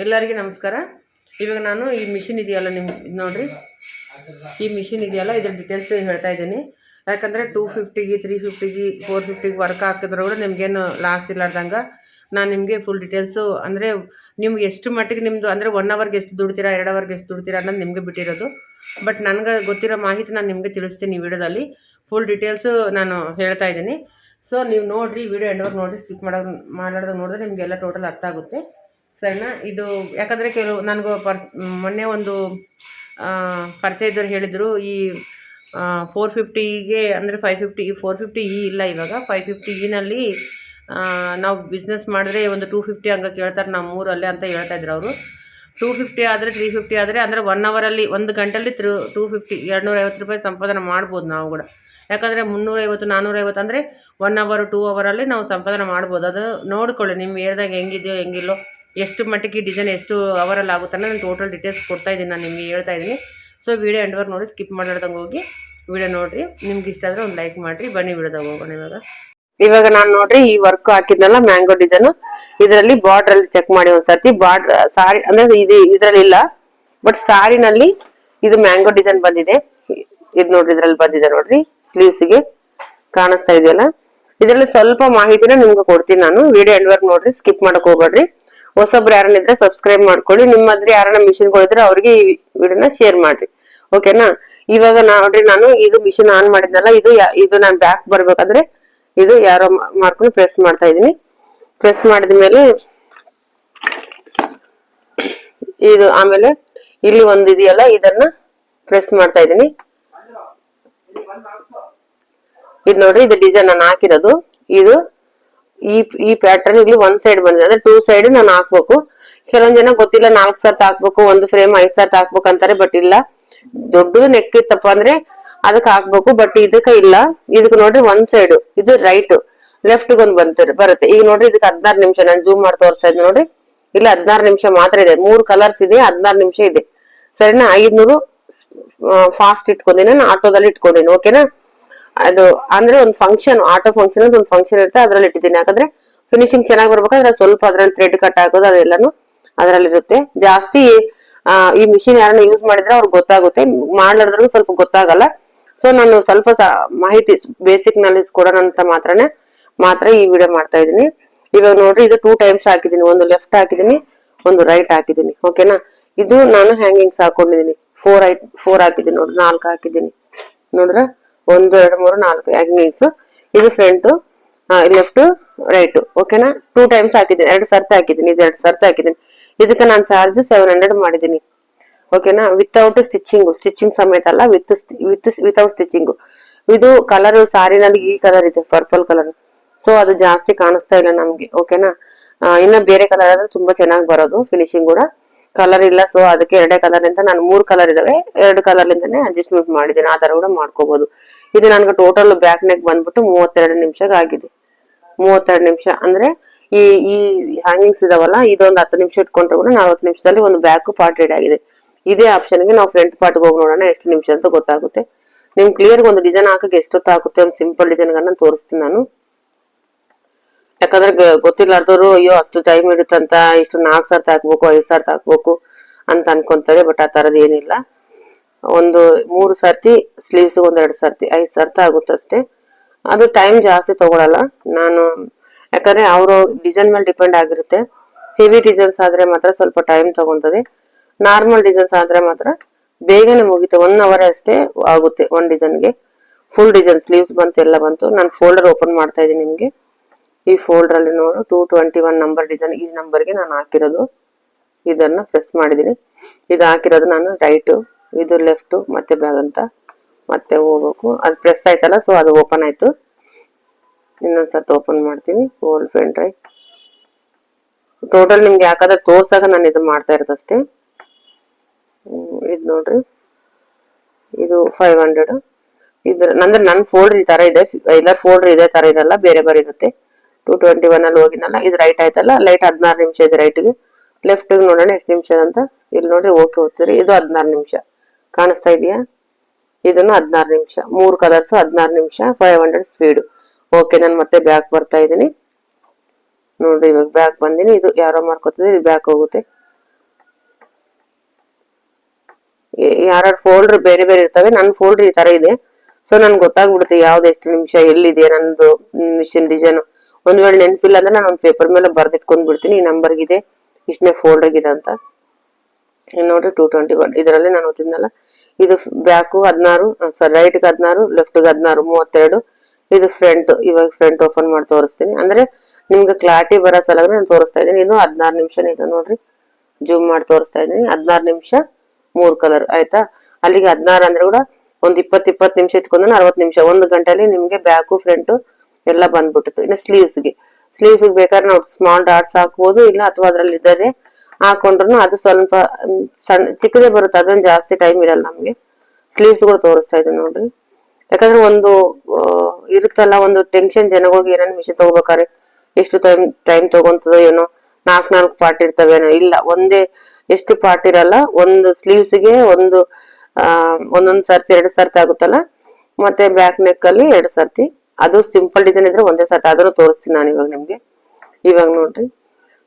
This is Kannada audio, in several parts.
ಎಲ್ಲರಿಗೂ ನಮಸ್ಕಾರ. ಇವಾಗ ನಾನು ಈ ಮಿಷಿನ್ ಇದೆಯಲ್ಲ ನಿಮ್ಮ ಇದು ನೋಡಿರಿ. ಈ ಮಿಷಿನ್ ಇದೆಯಲ್ಲ ಇದ್ರ ಡೀಟೇಲ್ಸ್ ಹೇಳ್ತಾ ಇದ್ದೀನಿ. ಯಾಕಂದರೆ ಟೂ ಫಿಫ್ಟಿಗೆ ತ್ರೀ ಫಿಫ್ಟಿಗೆ ಫೋರ್ ಫಿಫ್ಟಿಗೆ ವರ್ಕ್ ಹಾಕಿದ್ರು ಕೂಡ ನಿಮಗೇನು ಲಾಸ್ ಇಲ್ಲಾರ್ದಂಗೆ ನಾನು ನಿಮಗೆ ಫುಲ್ ಡೀಟೇಲ್ಸು ಅಂದರೆ ನಿಮ್ಗೆ ಎಷ್ಟು ಮಟ್ಟಿಗೆ ನಿಮ್ಮದು ಅಂದರೆ ಒನ್ ಅವರ್ಗೆ ಎಷ್ಟು ದುಡ್ತೀರಾ, ಎರಡು ಅವರ್ಗೆ ಎಷ್ಟು ದುಡ್ತೀರಾ ಅನ್ನೋದು ನಿಮಗೆ ಬಿಟ್ಟಿರೋದು. ಬಟ್ ನನಗೆ ಗೊತ್ತಿರೋ ಮಾಹಿತಿ ನಾನು ನಿಮಗೆ ತಿಳಿಸ್ತೀನಿ ಈ ವಿಡಿಯೋದಲ್ಲಿ. ಫುಲ್ ಡೀಟೇಲ್ಸು ನಾನು ಹೇಳ್ತಾ ಇದ್ದೀನಿ. ಸೊ ನೀವು ನೋಡಿರಿ ವಿಡಿಯೋ ಎಂಡವರ್ಗೆ ನೋಡಿರಿ ಸ್ಕಿಪ್ ಮಾಡೋ ಮಾಡಾಡ್ದಾಗ ನೋಡಿದ್ರೆ ನಿಮಗೆಲ್ಲ ಟೋಟಲ್ ಅರ್ಥ ಆಗುತ್ತೆ. ಸರಿನಾ, ಇದು ಯಾಕಂದರೆ ಕೆಲವು ನನಗೂ ಪರ್, ಮೊನ್ನೆ ಒಂದು ಪರಿಚಯ ಇದ್ದವ್ರು ಹೇಳಿದರು, ಈ ಫೋರ್ ಫಿಫ್ಟಿಗೆ ಅಂದರೆ ಫೈವ್ ಫಿಫ್ಟಿ ಫೋರ್ ಫಿಫ್ಟಿ ಇ ಇಲ್ಲ ಇವಾಗ ಫೈವ್ ಫಿಫ್ಟಿ ಇನಲ್ಲಿ ನಾವು ಬಿಸ್ನೆಸ್ ಮಾಡಿದ್ರೆ ಒಂದು ಟೂ ಫಿಫ್ಟಿ ಹಂಗೆ ಕೇಳ್ತಾರೆ ನಮ್ಮ ಊರಲ್ಲೇ ಅಂತ ಹೇಳ್ತಾ ಇದ್ರು ಅವರು. ಟೂ ಫಿಫ್ಟಿ ಆದರೆ ತ್ರೀ ಫಿಫ್ಟಿ ಆದರೆ, ಅಂದರೆ ಒನ್ ಅವರಲ್ಲಿ ಒಂದು ಗಂಟೆಯಲ್ಲಿ ತ್ರೂ ಟೂ ಫಿಫ್ಟಿ ಎರಡುನೂರೈವತ್ತು ರೂಪಾಯಿ ಸಂಪಾದನೆ ಮಾಡ್ಬೋದು ನಾವು ಕೂಡ. ಯಾಕಂದರೆ ಮುನ್ನೂರೈವತ್ತು ನಾನ್ನೂರೈವತ್ತು ಅಂದರೆ ಒನ್ ಅವರು ಟೂ ಅವರಲ್ಲಿ ನಾವು ಸಂಪಾದನೆ ಮಾಡ್ಬೋದು. ಅದು ನೋಡ್ಕೊಳ್ಳಿ ನಿಮ್ಮ ಏರಿಯಾದಾಗ ಹೆಂಗಿದೆಯೋ, ಹೆಂಗಿಲ್ಲೋ. ಎಷ್ಟು ಮಟ್ಟಿಗೆ ಡಿಸೈನ್ ಎಷ್ಟು ಅವರಲ್ಲಿ ಆಗುತ್ತೆ ನಾನು ಟೋಟಲ್ ಡೀಟೇಲ್ಸ್ ಕೊಡ್ತಾ ಇದ್ದೀನಿ, ನಾನು ನಿಮಗೆ ಹೇಳ್ತಾ ಇದ್ದೀನಿ. ಸೊ ವೀಡಿಯೋ ಎಂಡ್ವರ್ ನೋಡಿ ಸ್ಕಿಪ್ ಮಾಡ್ದಂಗೆ ಹೋಗಿ ವಿಡಿಯೋ ನೋಡಿರಿ. ನಿಮ್ಗೆ ಇಷ್ಟ ಆದರೆ ಒಂದು ಲೈಕ್ ಮಾಡಿರಿ. ಬನ್ನಿ ವಿಡಿಯೋದಾಗ ಹೋಗೋಣ ಇವಾಗ. ಇವಾಗ ನಾನು ನೋಡ್ರಿ, ಈ ವರ್ಕ್ ಹಾಕಿದ್ನಲ್ಲ ಮ್ಯಾಂಗೋ ಡಿಸೈನ್ ಇದರಲ್ಲಿ ಬಾರ್ಡರ್ ಅಲ್ಲಿ ಚೆಕ್ ಮಾಡಿ ಒಂದ್ಸರ್ತಿ. ಬಾರ್ಡರ್ ಸಾರಿ ಅಂದ್ರೆ ಇದು ಇದರಲ್ಲಿ ಇಲ್ಲ ಬಟ್ ಸಾರಿನಲ್ಲಿ ಇದು ಮ್ಯಾಂಗೋ ಡಿಸೈನ್ ಬಂದಿದೆ. ಇದು ನೋಡ್ರಿ, ಇದ್ರಲ್ಲಿ ಬಂದಿದೆ ನೋಡ್ರಿ ಸ್ಲೀವ್ಸ್ಗೆ ಕಾಣಿಸ್ತಾ ಇದೆಯಲ್ಲ. ಇದರಲ್ಲಿ ಸ್ವಲ್ಪ ಮಾಹಿತಿನ ನಿಮ್ಗೆ ಕೊಡ್ತೀನಿ ನಾನು. ವಿಡಿಯೋ ಎಂಡ್ವರ್ಕ್ ನೋಡ್ರಿ ಸ್ಕಿಪ್ ಮಾಡಕ್ ಹೋಗ್ಬೇಡ್ರಿ. ಹೊಸಬ್ರು ಯಾರನ್ನ ಇದ್ರೆ ಸಬ್ಸ್ಕ್ರೈಬ್ ಮಾಡ್ಕೊಳ್ಳಿ. ನಿಮ್ಮ ಹತ್ರ ಯಾರನ್ನ ಮಿಷಿನ್ಗಳಿದ್ರೆ ಅವ್ರಿಗೆ ಈ ವಿಡಿಯೋನ ಶೇರ್ ಮಾಡ್ರಿ. ಓಕೆನಾ ಇವಾಗ ನೋಡ್ರಿ, ನಾನು ಇದು ಮಿಷಿನ್ ಆನ್ ಮಾಡಿದ್ನಲ್ಲ, ಇದು ಇದು ನಾನು ಬ್ಯಾಕ್ ಬರ್ಬೇಕಾದ್ರೆ ಇದು ಯಾರೋ ಮಾಡ್ಕೊಂಡು ಪ್ರೆಸ್ ಮಾಡ್ತಾ ಇದೀನಿ ಪ್ರೆಸ್ ಮಾಡಿದ ಮೇಲೆ ಇದು ಆಮೇಲೆ ಇಲ್ಲಿ ಒಂದಿದೆಯಲ್ಲ ಇದನ್ನ ಪ್ರೆಸ್ ಮಾಡ್ತಾ ಇದೀನಿ ಇದು ನೋಡ್ರಿ, ಇದು ಡಿಸೈನ್ ನಾನು ಹಾಕಿರೋದು. ಇದು ಈ ಈ ಪ್ಯಾಟರ್ನ್ ಇಲ್ಲಿ ಒಂದ್ ಸೈಡ್ ಬಂದಿದೆ. ಅಂದ್ರೆ ಟೂ ಸೈಡ್ ನಾನು ಹಾಕ್ಬೇಕು. ಕೆಲವೊಂದ್ ಜನ ಗೊತ್ತಿಲ್ಲ ನಾಲ್ಕ್ ಸರ್ತ್ ಹಾಕ್ಬೇಕು, ಒಂದು ಫ್ರೇಮ್ ಐದ್ ಸರ್ತ್ ಹಾಕ್ಬೇಕು ಅಂತಾರೆ ಬಟ್ ಇಲ್ಲ. ದೊಡ್ಡದು ನೆಕ್ ಇತ್ತಪ್ಪ ಅಂದ್ರೆ ಅದಕ್ಕೆ ಹಾಕ್ಬೇಕು ಬಟ್ ಇದಕ್ಕೆ ಇಲ್ಲ. ಇದಕ್ ನೋಡ್ರಿ ಒಂದ್ ಸೈಡ್ ಇದು ರೈಟ್ ಲೆಫ್ಟ್ ಒಂದ್ ಬಂತ ಬರುತ್ತೆ. ಈಗ ನೋಡ್ರಿ ಇದಕ್ಕೆ ಹದಿನಾರು ನಿಮಿಷ, ನಾನು ಜೂಮ್ ಮಾಡಿ ತೋರಿಸ್ತಾ ಇದ್ ನೋಡ್ರಿ. ಇಲ್ಲಿ, ಹದಿನಾರು ನಿಮಿಷ ಮಾತ್ರ ಇದೆ. ಮೂರ್ ಕಲರ್ಸ್ ಇದೆ, ಹದಿನಾರು ನಿಮಿಷ ಇದೆ. ಸರಿನಾ? ಐದ್ನೂರು ಫಾಸ್ಟ್ ಇಟ್ಕೊಂಡಿನಿ, ನಾನು ಆಟೋದಲ್ಲಿ ಇಟ್ಕೊಂಡಿನಿ ಓಕೆನಾ ಅದು ಅಂದ್ರೆ ಒಂದು ಫಂಕ್ಷನ್ ಆಟೋ ಫಂಕ್ಷನ್ ಒಂದು ಫಂಕ್ಷನ್ ಇರುತ್ತೆ, ಅದ್ರಲ್ಲಿ ಇಟ್ಟಿದ್ದೀನಿ. ಯಾಕಂದ್ರೆ ಫಿನಿಶಿಂಗ್ ಚೆನ್ನಾಗಿ ಬರ್ಬೇಕಾದ್ರೆ ಸ್ವಲ್ಪ ಅದ್ರಲ್ಲಿ ಥ್ರೆಡ್ ಕಟ್ ಹಾಕೋದು ಅದೆಲ್ಲಾನು ಅದ್ರಲ್ಲಿ ಇರುತ್ತೆ. ಜಾಸ್ತಿ ಈ ಮಿಷಿನ್ ಯಾರನ್ನ ಯೂಸ್ ಮಾಡಿದ್ರೆ ಅವ್ರಿಗೆ ಗೊತ್ತಾಗುತ್ತೆ. ಮಾಡ್ಲಾರ್ದ್ರೂ ಸ್ವಲ್ಪ ಗೊತ್ತಾಗಲ್ಲ. ಸೊ ನಾನು ಸ್ವಲ್ಪ ಮಾಹಿತಿ ಬೇಸಿಕ್ ನಾಲೆಜ್ ಕೊಡೋಣ ಅಂತ ಮಾತ್ರನೇ, ಮಾತ್ರ ಈ ವಿಡಿಯೋ ಮಾಡ್ತಾ ಇದ್ದೀನಿ. ಇವಾಗ ನೋಡ್ರಿ, ಇದು ಟೂ ಟೈಮ್ಸ್ ಹಾಕಿದ್ದೀನಿ. ಒಂದು ಲೆಫ್ಟ್ ಹಾಕಿದ್ದೀನಿ, ಒಂದು ರೈಟ್ ಹಾಕಿದ್ದೀನಿ. ಓಕೆನಾ ಇದು ನಾನು ಹ್ಯಾಂಗಿಂಗ್ಸ್ ಹಾಕೊಂಡಿದ್ದೀನಿ. ಫೋರ್ ಐಟ್ ಫೋರ್ ಹಾಕಿದ್ದೀನಿ ನೋಡ್ರಿ, ನಾಲ್ಕು ಹಾಕಿದ್ದೀನಿ. ನೋಡ್ರ? ಒಂದು, ಎರಡು, ಮೂರು, ನಾಲ್ಕು ಹ್ಯಾಂಗಿಂಗ್ಸ್ ಇದು ಫ್ರಂಟ್ ಲೆಫ್ಟ್ ರೈಟ್ ಓಕೆನಾ ಟೂ ಟೈಮ್ಸ್ ಹಾಕಿದ್ದೀನಿ. ಎರಡು ಸರ್ತಿ ಹಾಕಿದ್ದೀನಿ. ಇದು ಎರಡು ಸರ್ತಿ ಹಾಕಿದ್ದೀನಿ. ಇದಕ್ಕೆ ನಾನು ಚಾರ್ಜ್ ಸೆವೆನ್ ಹಂಡ್ರೆಡ್ ಮಾಡಿದ್ದೀನಿ. ಓಕೆನಾ ವಿತೌಟ್ ಸ್ಟಿಚಿಂಗ್ ಸ್ಟಿಚಿಂಗ್ ಸಮೇತ ಅಲ್ಲ ವಿತ್ ವಿತ್ ವಿತೌಟ್ ಸ್ಟಿಚಿಂಗ್ ಇದು ಕಲರ್ ಸಾರಿನಲ್ಲಿ ಈ ಕಲರ್ ಇದೆ ಪರ್ಪಲ್ ಕಲರ್ ಸೊ ಅದು ಜಾಸ್ತಿ ಕಾಣಿಸ್ತಾ ಇಲ್ಲ ನಮ್ಗೆ ಓಕೆನಾ ಇನ್ನ ಬೇರೆ ಕಲರ್ ಆದ್ರೆ ತುಂಬಾ ಚೆನ್ನಾಗಿ ಬರೋದು ಫಿನಿಶಿಂಗ್ ಕೂಡ. ಕಲರ್ ಇಲ್ಲ ಸೊ ಅದಕ್ಕೆ ಎರಡೇ ಕಲರ್ ಅಂತ ನಾನು ಮೂರು ಕಲರ್ ಇದಾವೆ. ಎರಡು ಕಲರ್ ಇಂದಾನೆ ಅಡ್ಜಸ್ಟ್ಮೆಂಟ್ ಮಾಡಿದ್ದೀನಿ. ಆ ತರ ಕೂಡ ಮಾಡ್ಕೋಬಹುದು ಇದು ನನಗೆ ಟೋಟಲ್ ಬ್ಯಾಕ್ ನೆಕ್ ಬಂದ್ಬಿಟ್ಟು ಮೂವತ್ತೆರಡು ನಿಮಿಷಕ್ಕೆ ಆಗಿದೆ. ಮೂವತ್ತೆರಡು ನಿಮಿಷ ಅಂದ್ರೆ ಈ ಈ ಹ್ಯಾಂಗಿಂಗ್ಸ್ ಇದಾವಲ್ಲ, ಇದೊಂದು ಹತ್ತು ನಿಮಿಷ ಇಟ್ಕೊಂಡ್ರೆ ಕೂಡ ನಲ್ವತ್ತು ನಿಮಿಷದಲ್ಲಿ ಒಂದು ಬ್ಯಾಕ್ ಪಾರ್ಟ್ ರೆಡಿ ಆಗಿದೆ. ಇದೇ ಆಪ್ಷನ್ಗೆ ನಾವು ಫ್ರಂಟ್ ಪಾರ್ಟ್ಗೆ ಹೋಗಿ ನೋಡೋಣ, ಎಷ್ಟು ನಿಮಿಷ ಅಂತ ಗೊತ್ತಾಗುತ್ತೆ. ನಿಮ್ ಕ್ಲಿಯರ್ಗೆ ಒಂದು ಡಿಸೈನ್ ಹಾಕಕ್ಕೆ ಎಷ್ಟೊತ್ತು ಆಗುತ್ತೆ ಒಂದು ಸಿಂಪಲ್ ಡಿಸೈನ್ ಗಳನ್ನ ತೋರಿಸ್ತೀನಿ ನಾನು. ಯಾಕಂದ್ರೆ ಗೊತ್ತಿಲ್ಲಾರ್ದವ್ರು, ಅಯ್ಯೋ, ಅಷ್ಟು ಟೈಮ್ ಇರುತ್ತಂತ ಇಷ್ಟು ನಾಲ್ಕು ಸರ್ತಿ ಹಾಕ್ಬೇಕು, ಐದು ಸರ್ತಿ ಹಾಕ್ಬೇಕು ಅಂತ ಅನ್ಕೊಂತಾರೆ ಬಟ್ ಆ ತರದ್ ಏನಿಲ್ಲ. ಒಂದು ಮೂರು ಸರ್ತಿ ಸ್ಲೀವ್ಸ್ ಒಂದೆರಡು ಸರ್ತಿ, ಐದು ಸರ್ತಿ ಆಗುತ್ತಷ್ಟೇ. ಅದು ಟೈಮ್ ಜಾಸ್ತಿ ತಗೊಳಲ್ಲ. ನಾನು, ಯಾಕಂದ್ರೆ ಅವರು ಡಿಸೈನ್ ಮೇಲೆ ಡಿಪೆಂಡ್ ಆಗಿರುತ್ತೆ. ಹೆವಿ ಡಿಸೈನ್ಸ್ ಆದ್ರೆ ಮಾತ್ರ ಸ್ವಲ್ಪ ಟೈಮ್ ತಗೊಂತದೆ ನಾರ್ಮಲ್ ಡಿಸೈನ್ಸ್ ಆದ್ರೆ ಮಾತ್ರ ಬೇಗನೆ ಮುಗೀತು. ಒನ್ ಅವರ್ ಅಷ್ಟೇ ಆಗುತ್ತೆ ಒನ್ ಡಿಸೈನ್ಗೆ ಫುಲ್ ಡಿಸೈನ್ ಸ್ಲೀವ್ಸ್ ಬಂತು, ಎಲ್ಲ ಬಂತು. ನಾನು ಫೋಲ್ಡರ್ ಓಪನ್ ಮಾಡ್ತಾ ಇದ್ದೀನಿ ನಿಮಗೆ. ಈ ಫೋಲ್ಡರ್ ಅಲ್ಲಿ ನೋಡು two twenty one number design ಈ ನಂಬರ್ಗೆ ನಾನು ಹಾಕಿರೋದು. ಇದನ್ನ ಪ್ರೆಸ್ ಮಾಡಿದ್ದೀನಿ. ಇದು ಹಾಕಿರೋದು ನಾನು ರೈಟ್ ಇದು ಲೆಫ್ಟು ಮತ್ತೆ ಬ್ಯಾಗ್ ಅಂತ. ಮತ್ತೆ ಹೋಗ್ಬೇಕು. ಅದು ಪ್ರೆಸ್ ಆಯ್ತಲ್ಲ ಸೊ ಅದು ಓಪನ್ ಆಯ್ತು. ಇನ್ನೊಂದ್ಸತಿ ಓಪನ್ ಮಾಡ್ತೀನಿ. ಓಲ್ಡ್ ಪೆನ್ ಡ್ರೈವ್ ಟೋಟಲ್ ನಿಮ್ಗೆ ಯಾಕಂದ್ರೆ ತೋರ್ಸಾಗ ನಾನು ಇದು ಮಾಡ್ತಾ ಇರೋದಷ್ಟೇ. ಇದು ನೋಡ್ರಿ. ಇದು ಫೈವ್ ಹಂಡ್ರೆಡ್ ಇದ್ರ, ನಂದ್ರೆ ನನ್ನ ಫೋಲ್ಡರ್ ಈ ತರ ಇದೆ. ಇಲ್ಲ ಫೋಲ್ಡರ್ ಇದೇ ತರ ಇರಲ್ಲ, ಬೇರೆ ಬೇರೆ ಇರುತ್ತೆ. ಟೂ ಟ್ವೆಂಟಿ ಒನ್ ಅಲ್ಲಿ ಹೋಗಿನಲ್ಲ, ಇದು ರೈಟ್ ಆಯ್ತಲ್ಲ ಲೈಟ್ ಹದಿನಾರು ನಿಮಿಷ ಇದೆ ರೈಟ್ಗೆ ಲೆಫ್ಟಿಗೆ ನೋಡೋಣ, ಎಷ್ಟು ನಿಮಿಷ ಅಂತ. ಇಲ್ಲಿ ನೋಡ್ರಿ ಓಕೆ ಓದ್ತೀರಿ. ಇದು ಹದಿನಾರು ನಿಮಿಷ. ಕಾಣಿಸ್ತಾ ಇದೆಯಾ? ಇದನ್ನು ಹದಿನಾರು ನಿಮಿಷ, ಮೂರು ಕಲರ್ಸ್ ಹದಿನಾರು ನಿಮಿಷ ಫೈವ್ ಹಂಡ್ರೆಡ್ ಸ್ಪೀಡು ಓಕೆ ನಾನು ಮತ್ತೆ ಬ್ಯಾಕ್ ಬರ್ತಾ ಇದ್ದೀನಿ. ನೋಡಿ ಇವಾಗ ಬ್ಯಾಕ್ ಬಂದೀನಿ. ಇದು ಯಾರೋ ಮಾರ್ಕೋತದೆ ಬ್ಯಾಕ್ ಹೋಗುತ್ತೆ. ಯಾರ್ಯಾರು ಫೋಲ್ಡರ್ ಬೇರೆ ಬೇರೆ ಇರ್ತವೆ ನನ್ನ ಫೋಲ್ಡರ್ ಈ ತರ ಇದೆ. ಸೊ ನನ್ಗೆ ಗೊತ್ತಾಗ್ಬಿಡುತ್ತೆ ಯಾವ್ದು ಎಷ್ಟು ನಿಮಿಷ, ಎಲ್ಲಿದೆ, ನಂದು ಮಿಷಿನ್ ಡಿಸೈನ್ ಒಂದ್ ವೇಳೆ ನೆನಪಿಲ್ಲ ಅಂದ್ರೆ ನಾನು ಒಂದು ಪೇಪರ್ ಮೇಲೆ ಬರ್ದಿಟ್ಕೊಂಡ್ಬಿಡ್ತೀನಿ. ಈ ನಂಬರ್ಗಿದೆ ಇಷ್ಟನೇ ಫೋಲ್ಡರ್ ಇದೆ ಅಂತ. ನೋಡ್ರಿ ಟೂ ಟ್ವೆಂಟಿ ಒನ್ ಇದರಲ್ಲಿ ನಾನು ಓದಿದ್ನಲ್ಲ ಇದು ಬ್ಯಾಕು ಹದಿನಾರು ಸಾರಿ ರೈಟ್ಗೆ ಹದಿನಾರು ಲೆಫ್ಟ್ಗೆ ಹದಿನಾರು, ಮೂವತ್ತೆರಡು. ಇದು ಫ್ರಂಟ್ ಇವಾಗ ಫ್ರಂಟ್ ಓಪನ್ ಮಾಡಿ ತೋರಿಸ್ತೀನಿ. ಅಂದ್ರೆ ನಿಮ್ಗೆ ಕ್ಲಾರಿಟಿ ಬರೋ ಸಲುವಾಗಿ ನಾನು ತೋರಿಸ್ತಾ ಇದ್ದೀನಿ. ಇದು ಹದಿನಾರು ನಿಮಿಷನೇ ಇದೆ ನೋಡ್ರಿ. ಜೂಮ್ ಮಾಡಿ ತೋರಿಸ್ತಾ ಇದ್ದೀನಿ. ಹದಿನಾರು ನಿಮಿಷ, ಮೂರು ಕಲರ್ ಆಯ್ತಾ? ಅಲ್ಲಿಗೆ ಹದಿನಾರು ಅಂದ್ರೆ ಕೂಡ ಒಂದು ಇಪ್ಪತ್ತು ಇಪ್ಪತ್ತು ನಿಮಿಷ ಇಟ್ಕೊಂಡ್ರೆ ಅರವತ್ತು ನಿಮಿಷ, ಒಂದು ಗಂಟೆಯಲ್ಲಿ ನಿಮಗೆ ಬ್ಯಾಕು ಫ್ರಂಟು ಎಲ್ಲ ಬಂದ್ಬಿಟ್ಟಿತ್ತು. ಇನ್ನು ಸ್ಲೀವ್ಸ್ಗೆ ಸ್ಲೀವ್ಸ್ಗೆ ಬೇಕಾದ್ರೆ ನಾವು ಸ್ಮಾಲ್ ಡಾಟ್ಸ್ ಹಾಕ್ಬೋದು, ಇಲ್ಲ ಅಥವಾ ಅದರಲ್ಲಿ ಇದ್ದದೆ ಹಾಕೊಂಡ್ರು ಅದು ಸ್ವಲ್ಪ ಸಣ್ಣ ಚಿಕ್ಕದೇ ಬರುತ್ತೆ, ಅದೊಂದು ಜಾಸ್ತಿ ಟೈಮ್ ಇರಲ್ಲ ನಮ್ಗೆ. ಸ್ಲೀವ್ಸ್ಗಳು ತೋರಿಸ್ತಾ ಇದ್ದೀನಿ ನೋಡ್ರಿ. ಯಾಕಂದ್ರೆ ಒಂದು ಇರುತ್ತಲ್ಲ ಒಂದು ಟೆನ್ಷನ್ ಜನಗಳಿಗೆ ಏನೇನು ಮಿಷನ್ ತಗೋಬೇಕಾರೆ ಎಷ್ಟು ಟೈಮ್ ಟೈಮ್ ತಗೊಂತದೋ ಏನೋ, ನಾಲ್ಕು ನಾಲ್ಕು ಪಾರ್ಟ್ ಇರ್ತವೇನೋ ಇಲ್ಲ, ಒಂದೇ, ಎಷ್ಟು ಪಾರ್ಟ್ ಇರಲ್ಲ, ಒಂದು ಸ್ಲೀವ್ಸ್ಗೆ ಒಂದು ಒಂದೊಂದ್ ಸರ್ತಿ, ಎರಡು ಸರ್ತಿ ಆಗುತ್ತಲ್ಲ, ಮತ್ತೆ ಬ್ಯಾಕ್ ನೆಕ್ ಅಲ್ಲಿ ಎರಡು ಸರ್ತಿ. ಅದು ಸಿಂಪಲ್ ಡಿಸೈನ್ ಇದ್ರೆ ಒಂದೇ ಸರ್ತಿ, ಅದನ್ನು ತೋರಿಸ್ತೀನಿ ನಾನು ಇವಾಗ ನಿಮ್ಗೆ. ಇವಾಗ ನೋಡ್ರಿ.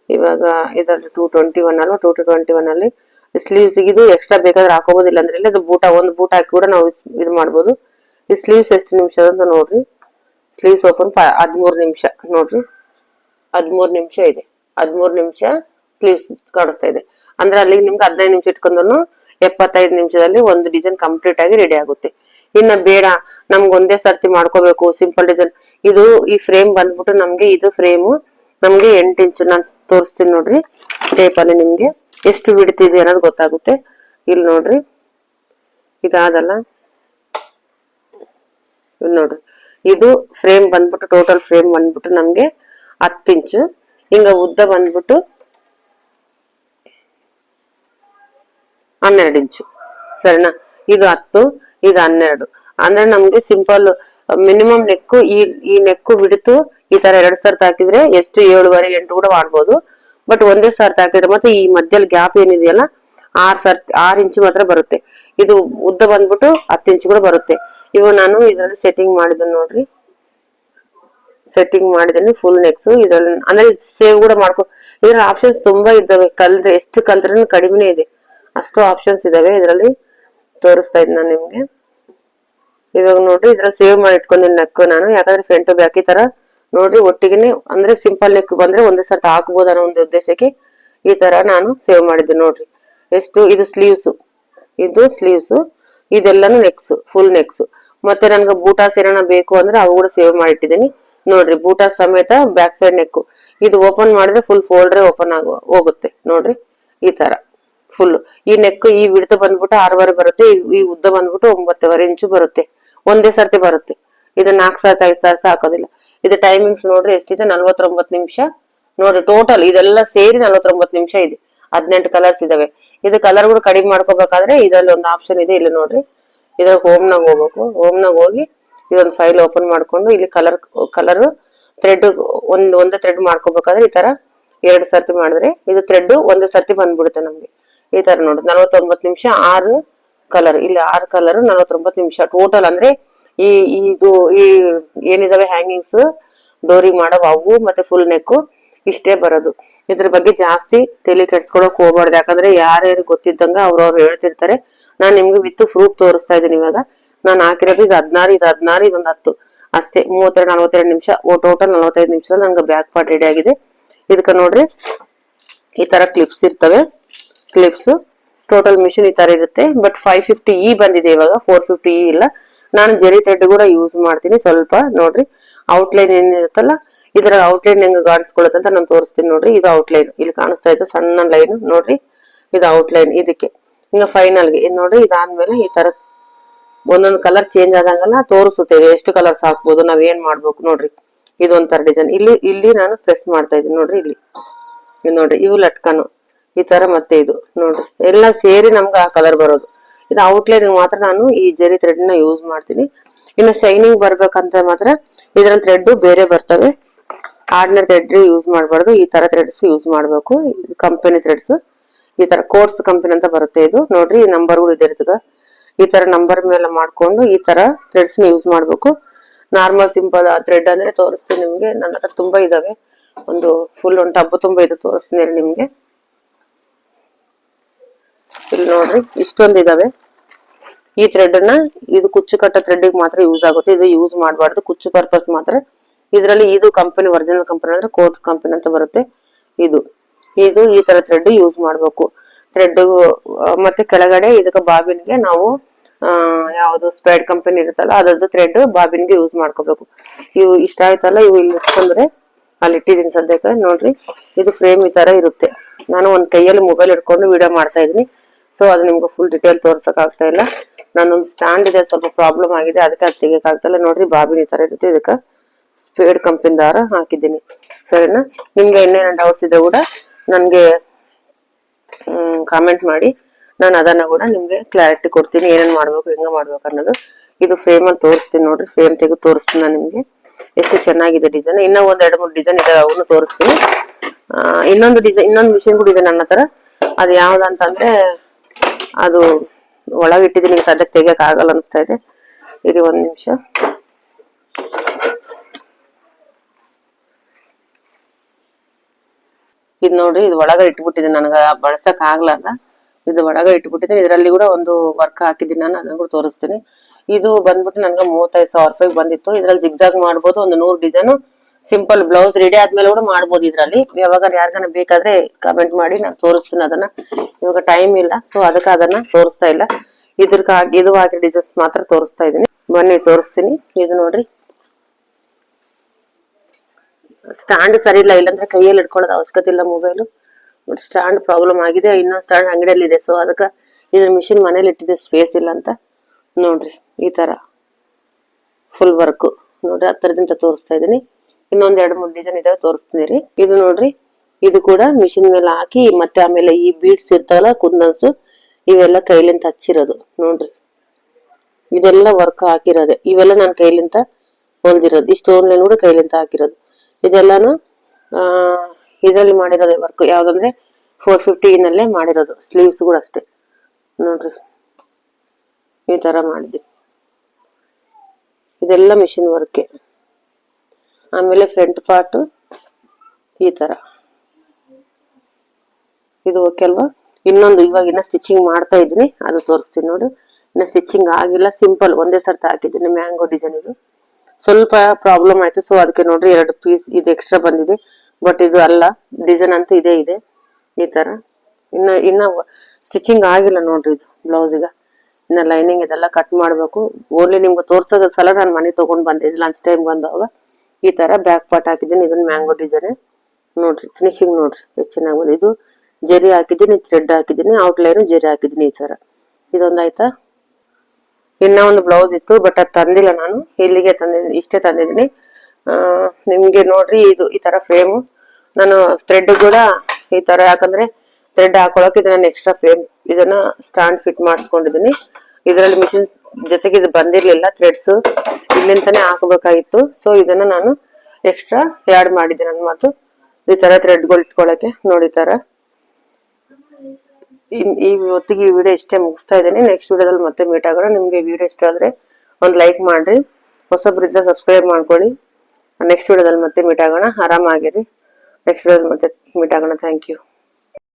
ಇವಾಗ ಇದರಲ್ಲಿ ಟೂ ಟ್ವೆಂಟಿ ಒನ್ ಅಲ್ವಾ? ಟೂ ಟು ಟ್ವೆಂಟಿ ಒನ್ ಅಲ್ಲಿ ಸ್ಲೀವ್ಸ್ ಇದು ಎಕ್ಸ್ಟ್ರಾ ಬೇಕಾದ್ರೆ ಹಾಕೋಬೋದಿಲ್ಲ ಅಂದ್ರೆ ಇಲ್ಲ ಅದು ಬೂಟ, ಒಂದು ಬೂಟ ಹಾಕಿ ಕೂಡ ನಾವು ಇದು ಮಾಡ್ಬೋದು. ಈ ಸ್ಲೀವ್ಸ್ ಎಷ್ಟು ನಿಮಿಷ ಅಂತ ನೋಡ್ರಿ. ಸ್ಲೀವ್ಸ್ ಓಪನ್ ಹದಿಮೂರು ನಿಮಿಷ, ನೋಡ್ರಿ. ಹದಿಮೂರು ನಿಮಿಷ ಇದೆ. ಹದಿಮೂರು ನಿಮಿಷ ಸ್ಲೀವ್ಸ್ ಕಾಣಿಸ್ತಾ ಇದೆ. ಅಂದ್ರೆ ಅಲ್ಲಿ ನಿಮ್ಗೆ ಹದಿನೈದು ನಿಮಿಷ ಇಟ್ಕೊಂಡ್ರು ಎಪ್ಪತ್ತೈದು ನಿಮಿಷದಲ್ಲಿ ಒಂದು ಡಿಸೈನ್ ಕಂಪ್ಲೀಟ್ ಆಗಿ ರೆಡಿ ಆಗುತ್ತೆ. ಇನ್ನ ಬೇಡ, ನಮ್ಗೆ ಒಂದೇ ಸರ್ತಿ ಮಾಡ್ಕೋಬೇಕು ಸಿಂಪಲ್ ಡಿಸೈನ್ ಇದು ಈ ಫ್ರೇಮ್ ಬಂದ್ಬಿಟ್ಟು ನಮ್ಗೆ ಇದು ಫ್ರೇಮು ನಮ್ಗೆ ಎಂಟು ಇಂಚು ನಾನು ತೋರಿಸ್ತೀನಿ ನೋಡ್ರಿ. ಟೇಪಲ್ಲಿ ನಿಮ್ಗೆ. ಎಷ್ಟು ಬಿಡ್ತಿದೆ ಅನ್ನೋದು ಗೊತ್ತಾಗುತ್ತೆ. ಇಲ್ಲಿ ನೋಡ್ರಿ. ಇದಾದಲ್ಲ. ಇಲ್ಲಿ ನೋಡ್ರಿ. ಇದು ಫ್ರೇಮ್ ಬಂದ್ಬಿಟ್ಟು ಟೋಟಲ್ ಫ್ರೇಮ್ ಬಂದ್ಬಿಟ್ಟು ನಮ್ಗೆ ಹತ್ತು ಇಂಚು. ಹಿಂಗ ಉದ್ದ ಬಂದ್ಬಿಟ್ಟು ಹನ್ನೆರಡು ಇಂಚು. ಸರಿನಾ? ಇದು ಹತ್ತು, ಇದು ಹನ್ನೆರಡು. ಅಂದ್ರೆ ನಮ್ಗೆ ಸಿಂಪಲ್ ಮಿನಿಮಮ್ ನೆಕ್ಕು ಈ ಈ ನೆಕ್ಕು ಬಿಡಿತು ಈ ತರ ಎರಡ್ ಸರ್ತಿ ಹಾಕಿದ್ರೆ ಎಷ್ಟು ಏಳುವರೆ, ಎಂಟು ಕೂಡ ಮಾಡ್ಬೋದು. ಬಟ್ ಒಂದೇ ಸರ್ತ್ ಹಾಕಿದ್ರೆ ಮತ್ತೆ ಈ ಮಧ್ಯದಲ್ಲಿ ಗ್ಯಾಪ್ ಏನಿದೆಯಲ್ಲ, ಆರ್ ಸರ್ತಿ, ಆರ್ ಇಂಚು ಮಾತ್ರ ಬರುತ್ತೆ. ಇದು ಉದ್ದ ಬಂದ್ಬಿಟ್ಟು ಹತ್ತು ಇಂಚು ಕೂಡ ಬರುತ್ತೆ. ಇವಾಗ ನಾನು ಇದರಲ್ಲಿ ಸೆಟ್ಟಿಂಗ್ ಮಾಡಿದ್ದೆ ನೋಡ್ರಿ. ಸೆಟ್ಟಿಂಗ್ ಮಾಡಿದ್ದೀನಿ ಫುಲ್ ನೆಕ್ಸ್ ಇದ್ರಲ್ಲಿ ಅಂದ್ರೆ ಸೇವ್ ಕೂಡ ಮಾಡ್ಕೊ ಇದ್ರ ಆಪ್ಷನ್ಸ್ ತುಂಬಾ ಇದ್ದಾವೆ. ಕಲ್ದ್ರೆ ಎಷ್ಟು ಕಲ್ತ್ರೂ ಕಡಿಮೆ ಇದೆ. ಅಷ್ಟು ಆಪ್ಷನ್ಸ್ ಇದಾವೆ ಇದರಲ್ಲಿ ತೋರಿಸ್ತಾ ಇದ್ದೆ ನಾನು ನಿಮ್ಗೆ. ಇವಾಗ ನೋಡ್ರಿ ಇದ್ರಲ್ಲಿ ಸೇವ್ ಮಾಡಿ ಇಟ್ಕೊಂಡಿನ ನೆಕ್ ನಾನು. ಯಾಕಂದ್ರೆ ಫ್ರಂಟ್ ಬ್ಯಾಕ್ ಈ ತರ ನೋಡ್ರಿ, ಒಟ್ಟಿಗೆನೆ ಅಂದ್ರೆ ಸಿಂಪಲ್ ನೆಕ್ ಬಂದ್ರೆ ಒಂದೇ ಸರ್ತಿ ಹಾಕ್ಬೋದು ಅನ್ನೋ ಒಂದು ಉದ್ದೇಶಕ್ಕೆ ಈ ತರ ನಾನು ಸೇವ್ ಮಾಡಿದ್ದೆ ನೋಡ್ರಿ. ಎಷ್ಟು? ಇದು ಸ್ಲೀವ್ಸ್ ಇದು ಸ್ಲೀವ್ಸ್ ಇದೆಲ್ಲಾನು ನೆಕ್ಸ್ ಫುಲ್ ನೆಕ್ಸ್ ಮತ್ತೆ ನನ್ಗೆ ಬೂಟಾಸ್ ಏನಾನ ಬೇಕು ಅಂದ್ರೆ ಅವು ಕೂಡ ಸೇವ್ ಮಾಡಿಟ್ಟಿದ್ದೀನಿ. ನೋಡ್ರಿ, ಬೂಟಾಸ್ ಸಮೇತ ಬ್ಯಾಕ್ ಸೈಡ್ ನೆಕ್ ಇದು ಓಪನ್ ಮಾಡಿದ್ರೆ ಫುಲ್ ಫೋಲ್ಡ್ರೆ ಓಪನ್ ಆಗ ಹೋಗುತ್ತೆ ನೋಡ್ರಿ, ಈ ತರ. ಫುಲ್ ಈ ನೆಕ್ ಈ ವಿಡ್ತ ಬಂದ್ಬಿಟ್ಟು ಆರೂವರೆ ಬರುತ್ತೆ, ಈ- ಉದ್ದ ಬಂದ್ಬಿಟ್ಟು ಒಂಬತ್ತುವರೆ ಇಂಚು ಬರುತ್ತೆ. ಒಂದೇ ಸರ್ತಿ ಬರುತ್ತೆ. ಇದು ನಾಲ್ಕು ಸಾವಿರ ಐದು ಸರ್ತಿ ಹಾಕೋದಿಲ್ಲ ಇದು ಟೈಮಿಂಗ್ಸ್ ನೋಡ್ರಿ ಎಷ್ಟಿದೆ? ನಲ್ವತ್ತೊಂಬತ್ತು ನಿಮಿಷ. ನೋಡ್ರಿ ಟೋಟಲ್ ಇದೆಲ್ಲ ಸೇರಿ ನಲ್ವತ್ತೊಂಬತ್ತು ನಿಮಿಷ ಇದೆ. ಹದಿನೆಂಟು ಕಲರ್ಸ್ ಇದಾವೆ. ಇದು ಕಲರ್ ಕೂಡ ಕಡಿಮೆ ಮಾಡ್ಕೋಬೇಕಾದ್ರೆ ಇದರಲ್ಲಿ ಒಂದು ಆಪ್ಷನ್ ಇದೆ. ಇಲ್ಲಿ ನೋಡ್ರಿ. ಇದ್ರಲ್ಲಿ ಹೋಮ್ ನಾಗ ಹೋಗ್ಬೇಕು. ಹೋಮ್ ನಾಗ ಹೋಗಿ ಇದೊಂದು ಫೈಲ್ ಓಪನ್ ಮಾಡ್ಕೊಂಡು ಇಲ್ಲಿ ಕಲರ್ ಕಲರ್ ಥ್ರೆಡ್ ಒಂದ್, ಒಂದೇ ಥ್ರೆಡ್ ಮಾಡ್ಕೋಬೇಕಾದ್ರೆ ಈ ತರ ಎರಡು ಸರ್ತಿ ಮಾಡಿದ್ರೆ ಇದು ಥ್ರೆಡ್ ಒಂದೇ ಸರ್ತಿ ಬಂದ್ಬಿಡುತ್ತೆ ನಮ್ಗೆ. ಈ ತರ ನೋಡ್ರಿ. ನಲವತ್ತೊಂಬತ್ತು ನಿಮಿಷ ಆರು ಕಲರ್ ಇಲ್ಲಿ ಆರು ಕಲರ್ ನಲವತ್ತೊಂಬತ್ತು ನಿಮಿಷ. ಟೋಟಲ್ ಅಂದ್ರೆ ಈ, ಇದು, ಈ ಏನಿದಾವೆ ಹ್ಯಾಂಗಿಂಗ್ಸ್ ಡೋರಿಗೆ ಮಾಡೋ ಅವು ಮತ್ತೆ ಫುಲ್ ನೆಕ್ ಇಷ್ಟೇ ಬರೋದು. ಇದ್ರ ಬಗ್ಗೆ ಜಾಸ್ತಿ ತಲೆ ಕೆಡ್ಸ್ಕೊಳಕ್ ಹೋಗ್ಬಾರ್ದು. ಯಾಕಂದ್ರೆ ಯಾರ್ಯಾರು ಗೊತ್ತಿದ್ದಂಗ ಅವ್ರವ್ರು ಹೇಳ್ತಿರ್ತಾರೆ. ನಾನ್ ನಿಮ್ಗೆ ವಿತ್ ಪ್ರೂಫ್ ತೋರಿಸ್ತಾ ಇದ್ದೀನಿ ಇವಾಗ. ನಾನು ಹಾಕಿರೋದು ಇದು ಹದಿನಾರು ಇದು ಹದಿನಾರು, ಇದೊಂದು ಹತ್ತು. ಅಷ್ಟೇ, ಮೂವತ್ತೆರಡು, ನಲವತ್ತೆರಡು ನಿಮಿಷ ಟೋಟಲ್ ನಲ್ವತ್ತೈದು ನಿಮಿಷ ನನ್ಗೆ ಬ್ಯಾಕ್ ಪಾರ್ಟ್ ರೆಡಿ ಆಗಿದೆ. ಇದಕ್ಕೆ ನೋಡ್ರಿ, ಈ ತರ ಕ್ಲಿಪ್ಸ್ ಇರ್ತವೆ. ಕ್ಲಿಪ್ಸ್ ಟೋಟಲ್ ಮಿಷಿನ್ ಈ ತರ ಇರುತ್ತೆ. ಬಟ್ ಫೈವ್ ಫಿಫ್ಟಿ ಇ ಬಂದಿದೆ ಇವಾಗ. ಫೋರ್ ಫಿಫ್ಟಿ ಇ ಇಲ್ಲ. ನಾನು ಜರಿ ಥ್ರೆಡ್ ಕೂಡ ಯೂಸ್ ಮಾಡ್ತೀನಿ. ಸ್ವಲ್ಪ ನೋಡ್ರಿ ಔಟ್ಲೈನ್ ಏನಿರುತ್ತಲ್ಲ, ಇದರ ಔಟ್ಲೈನ್ ಹೆಂಗ್ ಕಾಣಿಸ್ಕೊಳ್ಳುತ್ತೆ ಅಂತ ನಾನು ತೋರಿಸ್ತೀನಿ ನೋಡ್ರಿ. ಇದು ಔಟ್ಲೈನ್ ಇಲ್ಲಿ ಕಾಣಿಸ್ತಾ ಇತ್ತು ಸಣ್ಣ ಲೈನ್ ನೋಡ್ರಿ, ಇದು ಔಟ್ಲೈನ್ ಇದಕ್ಕೆ. ಹಿಂಗ ಫೈನಲ್ಗೆ ಇದು ನೋಡ್ರಿ, ಇದಾದ್ಮೇಲೆ ಈ ತರ ಒಂದೊಂದು ಕಲರ್ ಚೇಂಜ್ ಆದಂಗೆಲ್ಲ ತೋರಿಸುತ್ತೆ. ಎಷ್ಟು ಕಲರ್ಸ್ ಹಾಕ್ಬೋದು, ನಾವ್ ಏನ್ ಮಾಡ್ಬೇಕು ನೋಡ್ರಿ. ಇದೊಂಥರ ಡಿಸೈನ್ ಇಲ್ಲಿ ಇಲ್ಲಿ ನಾನು ಪ್ರೆಸ್ ಮಾಡ್ತಾ ಇದ್ದೀನಿ ನೋಡ್ರಿ ಇಲ್ಲಿ. ನೋಡ್ರಿ, ಇವು ಲಟ್ಕನು. ಈ ತರ ಮತ್ತೆ ಇದು ನೋಡ್ರಿ. ಎಲ್ಲ ಸೇರಿ ನಮ್ಗೆ ಆ ಕಲರ್ ಬರೋದು. ಇದು ಔಟ್ಲೈನ್ ಮಾತ್ರ ನಾನು ಈ ಜರಿ ಥ್ರೆಡ್ನ ಯೂಸ್ ಮಾಡ್ತೀನಿ. ಇನ್ನು ಶೈನಿಂಗ್ ಬರ್ಬೇಕಂತ ಮಾತ್ರ ಇದ್ರಲ್ಲಿ ಥ್ರೆಡ್ ಬೇರೆ ಬರ್ತವೆ. ಆರ್ಡಿನರಿ ಥ್ರೆಡ್ ಯೂಸ್ ಮಾಡಬಾರ್ದು. ಈ ತರ ಥ್ರೆಡ್ಸ್ ಯೂಸ್ ಮಾಡಬೇಕು. ಕಂಪನಿ ಥ್ರೆಡ್ಸ್ ಈ ತರ ಕೋರ್ಸ್ ಕಂಪನಿ ಅಂತ ಬರುತ್ತೆ ಇದು. ನೋಡ್ರಿ, ಈ ನಂಬರ್ಗಳು ಇದೆ ಇರ್ತದ ಈ ತರ ನಂಬರ್ ಮೇಲೆ ಮಾಡ್ಕೊಂಡು ಈ ತರ ಥ್ರೆಡ್ಸ್ ಯೂಸ್ ಮಾಡ್ಬೇಕು. ನಾರ್ಮಲ್ ಸಿಂಪಲ್ ಥ್ರೆಡ್ ಅಂದ್ರೆ ತೋರಿಸ್ತೀನಿ ನಿಮ್ಗೆ. ನನ್ನ ಹತ್ರ ತುಂಬಾ ಇದಾವೆ. ಒಂದು ಫುಲ್ ಒಂದು ಟಬ್ ತುಂಬಾ ಇದೆ ತೋರಿಸ್ತೀನಿ ನಿಮ್ಗೆ. ಇಲ್ಲಿ ನೋಡ್ರಿ, ಇಷ್ಟೊಂದು ಇದಾವೆ. ಈ ಥ್ರೆಡ್ ಅನ್ನ ಇದು ಕುಚ್ಚು ಕಟ್ಟ ಥ್ರೆಡ್ ಮಾತ್ರ ಯೂಸ್ ಆಗುತ್ತೆ. ಇದು ಯೂಸ್ ಮಾಡಬಾರ್ದು, ಕುಚ್ಚು ಪರ್ಪಸ್ ಮಾತ್ರ. ಇದರಲ್ಲಿ ಇದು ಕಂಪನಿ ಒರಿಜಿನಲ್ ಕಂಪನಿ ಅಂದ್ರೆ ಕೋರ್ಸ್ ಕಂಪನಿ ಅಂತ ಬರುತ್ತೆ ಇದು. ಇದು ಈ ತರ ಥ್ರೆಡ್ ಯೂಸ್ ಮಾಡಬೇಕು. ಥ್ರೆಡ್ ಮತ್ತೆ ಕೆಳಗಡೆ ಇದಕ್ಕೆ ಬಾಬಿನ್ಗೆ ನಾವು ಯಾವುದು ಸ್ಪ್ರೆಡ್ ಕಂಪನಿ ಇರುತ್ತಲ್ಲ, ಅದರದ್ದು ಥ್ರೆಡ್ ಬಾಬಿನ್ಗೆ ಯೂಸ್ ಮಾಡ್ಕೋಬೇಕು. ಇವು ಇಷ್ಟ ಆಯ್ತಲ್ಲ, ಇವು ಇಲ್ಲಿ ಇಟ್ಕೊಂಡ್ರೆ ಅಲ್ಲಿ ಇಟ್ಟಿದ್ದೀನಿ ಸದ್ಯಕ್ಕೆ. ನೋಡ್ರಿ, ಇದು ಫ್ರೇಮ್ ಈ ತರ ಇರುತ್ತೆ. ನಾನು ಒಂದ್ ಕೈಯಲ್ಲಿ ಮೊಬೈಲ್ ಹಿಡ್ಕೊಂಡು ವಿಡಿಯೋ ಮಾಡ್ತಾ ಇದೀನಿ ಸೊ ಅದು ನಿಮ್ಗೆ ಫುಲ್ ಡಿಟೇಲ್ ತೋರ್ಸಕ್ ಆಗ್ತಾ ಇಲ್ಲ. ನಾನೊಂದು ಸ್ಟ್ಯಾಂಡ್ ಇದೆ, ಸ್ವಲ್ಪ ಪ್ರಾಬ್ಲಮ್ ಆಗಿದೆ, ಅದಕ್ಕೆ ಅದು ತೆಗಿಯಕ್ ಇಲ್ಲ. ನೋಡ್ರಿ, ಬಾಬಿನಿ ತರ ಇರುತ್ತೆ. ಇದಕ್ಕೆ ಸ್ಪೇಡ್ ಕಂಪಿನ ದಾರ ಹಾಕಿದ್ದೀನಿ. ಸರಿನಾ? ನಿಮ್ಗೆ ಇನ್ನೇನು ಡೌಟ್ಸ್ ಇದ್ರೆ ಕೂಡ ನನಗೆ ಕಾಮೆಂಟ್ ಮಾಡಿ. ನಾನು ಅದನ್ನ ಕೂಡ ನಿಮ್ಗೆ ಕ್ಲಾರಿಟಿ ಕೊಡ್ತೀನಿ. ಏನೇನ್ ಮಾಡ್ಬೇಕು, ಹೆಂಗೆ ಮಾಡ್ಬೇಕು ಅನ್ನೋದು. ಇದು ಫ್ರೇಮ್ ಅಲ್ಲಿ ತೋರಿಸ್ತೀನಿ ನೋಡ್ರಿ. ಫ್ರೇಮ್ ತೆಗೆದು ತೋರಿಸ್ತೀನಿ ನಾನು ನಿಮ್ಗೆ. ಎಷ್ಟು ಚೆನ್ನಾಗಿದೆ ಡಿಸೈನ್ ಇನ್ನೂ ಒಂದ್ ಎರಡು ಮೂರು ಡಿಸೈನ್ ಇದೆ ಅವನು ತೋರಿಸ್ತೀನಿ. ಇನ್ನೊಂದು ಡಿಸೈನ್ ಇನ್ನೊಂದು ಮಿಷಿನ್ ಕೂಡ ಇದೆ ನನ್ನ ಹತ್ರ. ಅದು ಯಾವ್ದಂತಂದ್ರೆ ಅದು ಒಳಗಿಟ್ಟಿದ್ದೀನಿ ಸದ್ಯಕ್ಕೆ ತೆಗಿಯಕ್ ಆಗಲ್ಲ ಅನಿಸ್ತಾ ಇದೆ. ಇರಿ ಒಂದ್ ನಿಮಿಷ. ಇದು ನೋಡ್ರಿ, ಇದು ಒಳಗ ಇಟ್ಬಿಟ್ಟಿದೆ ನನಗೆ, ಬಳಸಕ್ ಆಗ್ಲಾರ್ದ ಇದು ಒಳಗ ಇಟ್ಬಿಟ್ಟಿದ್ದೀನಿ ಇದರಲ್ಲಿ ಕೂಡ ಒಂದು ವರ್ಕ್ ಹಾಕಿದ್ದೀನಿ ನಾನು, ಅದನ್ನ ಕೂಡ ತೋರಿಸ್ತೀನಿ. ಇದು ಬಂದ್ಬಿಟ್ಟು ನನಗೆ ಮೂವತ್ತೈದು ಸಾವಿರ ರೂಪಾಯಿ ಬಂದಿತ್ತು. ಇದ್ರಲ್ಲಿ ಜಿಗ್ಜಾಗ್ ಮಾಡ್ಬೋದು, ಒಂದು ನೂರು ಡಿಸೈನ್. ಸಿಂಪಲ್ ಬ್ಲೌಸ್ ರೆಡಿ ಆದ್ಮೇಲೆ ಕೂಡ ಮಾಡ್ಬೋದು ಇದ್ರಲ್ಲಿ. ಯಾವಾಗ ಯಾರಿಗಾನ ಬೇಕಾದ್ರೆ ಕಮೆಂಟ್ ಮಾಡಿ, ನಾನು ತೋರಿಸ್ತೀನಿ ಅದನ್ನ. ಇವಾಗ ಟೈಮ್ ಇಲ್ಲ. ಸೊ ಅದಕ್ಕೆ ಅದನ್ನ ತೋರಿಸ್ತಾ ಇಲ್ಲ. ಇದ್ರಕ್ಕೆ ಇದು ಹಾಕಿ ಡಿಸೈನ್ಸ್ ಮಾತ್ರ ತೋರಿಸ್ತಾ ಇದೀನಿ ಬನ್ನಿ, ತೋರಿಸ್ತೀನಿ. ಇದು ನೋಡ್ರಿ. ಸ್ಟ್ಯಾಂಡ್ ಸರಿ ಇಲ್ಲ. ಇಲ್ಲಾಂದ್ರೆ ಕೈಯಲ್ಲಿ ಇಟ್ಕೊಳ್ಳೋದು ಅವಶ್ಯಕತೆ ಇಲ್ಲ ಮೊಬೈಲ್ ಸ್ಟ್ಯಾಂಡ್ ಪ್ರಾಬ್ಲಮ್ ಆಗಿದೆ. ಇನ್ನೊಂದು ಸ್ಟ್ಯಾಂಡ್ ಅಂಗಡಿಯಲ್ಲಿ ಇದೆ. ಸೊ ಅದಕ್ಕೆ ಇದ್ರ ಮಿಷಿನ್ ಮನೇಲಿ ಇಟ್ಟಿದ್ದೆ. ಸ್ಪೇಸ್ ಇಲ್ಲ ಅಂತ. ನೋಡ್ರಿ, ಈ ತರ. ಫುಲ್ ವರ್ಕ್ ನೋಡ್ರಿ ಹತ್ತರದಿಂದ ತೋರಿಸ್ತಾ ಇದೀನಿ ಇನ್ನೊಂದ್ ಎರಡು ಮೂರು ಡಿಸೈನ್ ಇದಾವೆ, ತೋರಿಸ್ತೀನಿ ರೀ. ಇದು ನೋಡ್ರಿ. ಇದು ಕೂಡ ಮಿಷಿನ್ ಮೇಲೆ ಹಾಕಿ, ಮತ್ತೆ ಆಮೇಲೆ ಈ ಬೀಡ್ಸ್ ಇರ್ತಾವಲ್ಲ, ಕುಂದನ್ಸು, ಇವೆಲ್ಲ ಕೈಲಿಂದ ಹಚ್ಚಿರೋದು. ನೋಡ್ರಿ. ಇದೆಲ್ಲ ವರ್ಕ್ ಹಾಕಿರೋದೆ. ಇವೆಲ್ಲ ನಾನು ಕೈಲಿಂದ ಹೊಲ್ದಿರೋದು. ಈ ಸ್ಟೋನ್ ಲೈನ್ ಕೂಡ ಕೈಲಿಂದ ಹಾಕಿರೋದು. ಇದೆಲ್ಲಾನು ಇದರಲ್ಲಿ ಮಾಡಿರೋದೇ ವರ್ಕ್ ಯಾವ್ದಂದ್ರೆ ಫೋರ್ ಫಿಫ್ಟಿನಲ್ಲೇ ಮಾಡಿರೋದು. ಸ್ಲೀವ್ಸ್ ಕೂಡ ಅಷ್ಟೇ. ನೋಡ್ರಿ. ಈ ತರ ಮಾಡಿದ್ವಿ. ಇದೆಲ್ಲ ಮಿಷಿನ್ ವರ್ಕೆ ಆಮೇಲೆ ಫ್ರಂಟ್ ಪಾರ್ಟ್ ಈ ತರ. ಇದು ಓಕೆ ಅಲ್ವಾ ಇನ್ನೊಂದು ಇವಾಗ ಇನ್ನ ಸ್ಟಿಚಿಂಗ್ ಮಾಡ್ತಾ ಇದ್ದೀನಿ. ಅದು ತೋರಿಸ್ತೀನಿ ನೋಡಿ. ಇನ್ನ ಸ್ಟಿಚಿಂಗ್ ಆಗಿಲ್ಲ. ಸಿಂಪಲ್ ಒಂದೇ ಸರ್ತಿ ಹಾಕಿದ್ದೀನಿ ಮ್ಯಾಂಗೋ ಡಿಸೈನ್ ಇದು. ಸ್ವಲ್ಪ ಪ್ರಾಬ್ಲಮ್ ಆಯ್ತು. ಸೊ ಅದಕ್ಕೆ ನೋಡ್ರಿ ಎರಡು ಪೀಸ್ ಇದು ಎಕ್ಸ್ಟ್ರಾ ಬಂದಿದೆ. ಬಟ್ ಇದು ಅಲ್ಲ. ಡಿಸೈನ್ ಅಂತೂ ಇದೇ ಇದೆ. ಈ ತರ. ಇನ್ನ ಇನ್ನ ಸ್ಟಿಚಿಂಗ್ ಆಗಿಲ್ಲ ನೋಡ್ರಿ ಇದು ಬ್ಲೌಸಿಗ ಇನ್ನ ಲೈನಿಂಗ್ ಇದೆಲ್ಲ ಕಟ್ ಮಾಡಬೇಕು. ಓನ್ಲಿ ನಿಮ್ಗೆ ತೋರ್ಸೋದ್ ಸಲ ನಾನು ಮನೆ ತಗೊಂಡ್ ಬಂದೆ. ಲಂಚ್ ಟೈಮ್ ಬಂದಾಗ ಈ ತರ ಬ್ಯಾಕ್ ಪಾರ್ಟ್ ಹಾಕಿದ್ದೀನಿ. ಇದನ್ನ ಮ್ಯಾಂಗೋ ಡಿಸೈನ್ ನೋಡ್ರಿ ಫಿನಿಶಿಂಗ್ ನೋಡ್ರಿ. ಎಷ್ಟು ಚೆನ್ನಾಗಿ ಬಂದಿದೆ. ಇದು ಜರಿ ಹಾಕಿದ್ದೀನಿ ಥ್ರೆಡ್ ಹಾಕಿದ್ದೀನಿ ಔಟ್ಲೈನ್ ಜರಿ ಹಾಕಿದ್ದೀನಿ ಈ ಸರ ಇದೊಂದಾಯ್ತಾ? ಇನ್ನ ಒಂದು ಬ್ಲೌಸ್ ಇತ್ತು ಬಟ್ ಅದು ತಂದಿಲ್ಲ ನಾನು. ಇಲ್ಲಿಗೆ ತಂದಿದ್ದೀನಿ ಇಷ್ಟೇ ತಂದಿದ್ದೀನಿ. ನಿಮಗೆ ನೋಡ್ರಿ, ಇದು ಈ ತರ ಫ್ರೇಮು ನಾನು ಥ್ರೆಡ್ ಕೂಡ ಈ ಥರ ಯಾಕಂದ್ರೆ ಥ್ರೆಡ್ ಹಾಕೊಳಕ್ಕೆ ಇದು ನಾನು ಎಕ್ಸ್ಟ್ರಾ ಫ್ರೇಮ್ ಇದನ್ನ ಸ್ಟ್ಯಾಂಡ್ ಫಿಟ್ ಮಾಡಿಸ್ಕೊಂಡಿದ್ದೀನಿ. ಇದರಲ್ಲಿ ಮಿಷಿನ್ ಜೊತೆಗೆ ಇದು ಬಂದಿರಲಿಲ್ಲ ಥ್ರೆಡ್ಸು ಇಲ್ಲಿಂದನೇ ಹಾಕಬೇಕಾಗಿತ್ತು. ಸೊ ಇದನ್ನ ನಾನು ಎಕ್ಸ್ಟ್ರಾ ಆ್ಯಡ್ ಮಾಡಿದ್ದೆ ನನ್ನ ಮಾತು. ಈ ತರ ಥ್ರೆಡ್ಗಳು ನೋಡಿ ತರ. ಈ ಹೊತ್ತಿಗೆ ಈ ವಿಡಿಯೋ ಇಷ್ಟೇ ಮುಗಿಸ್ತಾ ಇದ್ದೀನಿ. ನೆಕ್ಸ್ಟ್ ವಿಡಿಯೋದಲ್ಲಿ ಮತ್ತೆ ಮೀಟ್ ಆಗೋಣ. ನಿಮ್ಗೆ ವಿಡಿಯೋ ಇಷ್ಟ ಆದರೆ ಒಂದು ಲೈಕ್ ಮಾಡಿರಿ. ಹೊಸಬ್ರಿದ್ರೆ ಸಬ್ಸ್ಕ್ರೈಬ್ ಮಾಡ್ಕೊಳ್ಳಿ. ನೆಕ್ಸ್ಟ್ ವಿಡಿಯೋದಲ್ಲಿ ಮತ್ತೆ ಮೀಟ್ ಆಗೋಣ. ಆರಾಮಾಗಿರಿ. ನೆಕ್ಸ್ಟ್ ವಿಡಿಯೋದಲ್ಲಿ ಮತ್ತೆ ಮೀಟ್ ಆಗೋಣ. Thank you